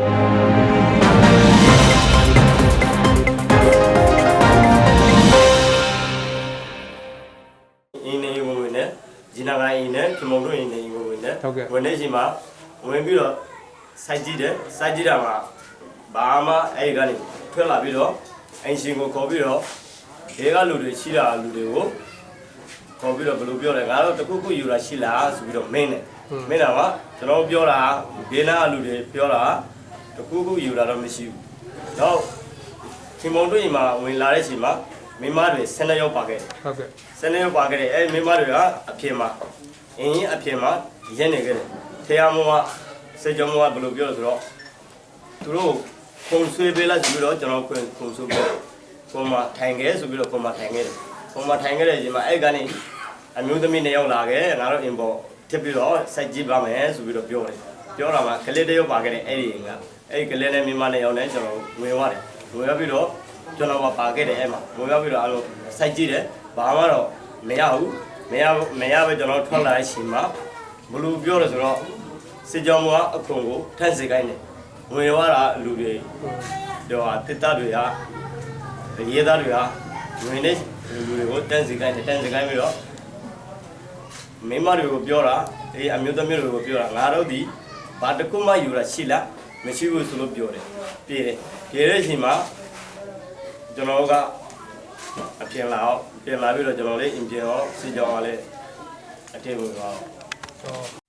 အင်းနေဝင်ဝင်နဲ့ဂျီနာကိုင်းနဲ့ခင်မုံတို့အင်းနေဝင်ဝင်နဲ့ ဝင်နေချိန်မှာဝင်ပြီးတော့စိုက်ကြည့်တယ်စိုက်ကြည့်တာမှာဘာမှအဲ့ဒီကနေထွက်လာပြီးတော့အင်ရှင်ကိုခေါ်ပြီးတော့ဒီကလူတွေရှိတာလူတွေကိုခေါ်ပြီးတော့ဘယ်လိုပြောလဲငါတို့တခုခုယူတာရှိလားဆိုပြီးတော့မင်းနဲ့မင်းတာကကျွန်တော်ပြောတာဒေနာလူတွေပြောတာ တခုခုယူတာတော့မရှိဘူးတော့ခင်မုံတို့အိမ်မှာဝင်လာတဲ့ချိန်မှာမိမတွေဆယ်နှစ်ယောက်ပါခဲ့တယ်ဟုတ်ကဲ့စနေပါခဲ့တယ်အဲမိမတွေကအဖြစ်မှာအင်းအဖြစ်မှာရက်နေခဲ့တယ်ထေယမောကစေကြောမောကဘယ်လိုပြောလဲဆိုတော့သူတို့ခုံဆွေးပေးလိုက်ဆိုပြီးတော့ကျွန်တော်ခွင်ခုံဆွေးပေးခုံမှာထိုင်ခဲ့ဆိုပြီးတော့ခုံမှာထိုင်ခဲ့တယ်ခုံမှာထိုင်ခဲ့တဲ့အချိန်မှာအဲ့ကနေအမျိုးသမီးနှစ်ယောက်လာခဲ့ငါတို့အင်ပေါ်ထစ်ပြီးတော့စိုက်ကြည့်ပါမယ်ဆိုပြီးတော့ပြောတယ် ပြောတာမှကလေးတစ်ယောက်ပါခဲ့တယ်အဲ့ဒီအိမ်ကအဲ့ဒီကလေးနဲ့မိမနှစ်ယောက်နဲ့ကျွန်တော်ဝင်သွားတယ်ဝင်ရပြီးတော့ကျွန်တော်ကပါခဲ့တယ်အဲ့မှာဝင်ရပြီးတော့အဲ့လိုစိုက်ကြည့်တယ်ဘာမှတော့မရဘူးမရဘူးမရပဲကျွန်တော်ထွက်လာတဲ့အချိန်မှာဘလို့ပြောတယ်ဆိုတော့စစ်ကြောမောကအခွန်ကိုထန့်စေခိုင်းတယ်ဝင်ရတာလူတွေပြောတာတစ်တတွေကရေးသားတွေကဝင်နေလူတွေကိုတန်းစီခိုင်းတယ်တန်းစီခိုင်းပြီးတော့မိန်းမတွေကိုပြောတာအေးအမျိုးသမီးတွေကိုပြောတာငါတို့ဒီ ဘာတစ်ခုမှယူတာရှိလားမရှိဘူးဆိုလို့ပြောတယ်ပြေးတယ်ပြေးတဲ့အချိန်မှာကျွန်တော်တို့ကအပြင်လာအောင်ပြင်လာပြီးတော့ကျွန်တော်လေးအင်ဂျင်ရောစီကြောင်းကလည်းအထည့်ဝင်သွားအောင်ဟော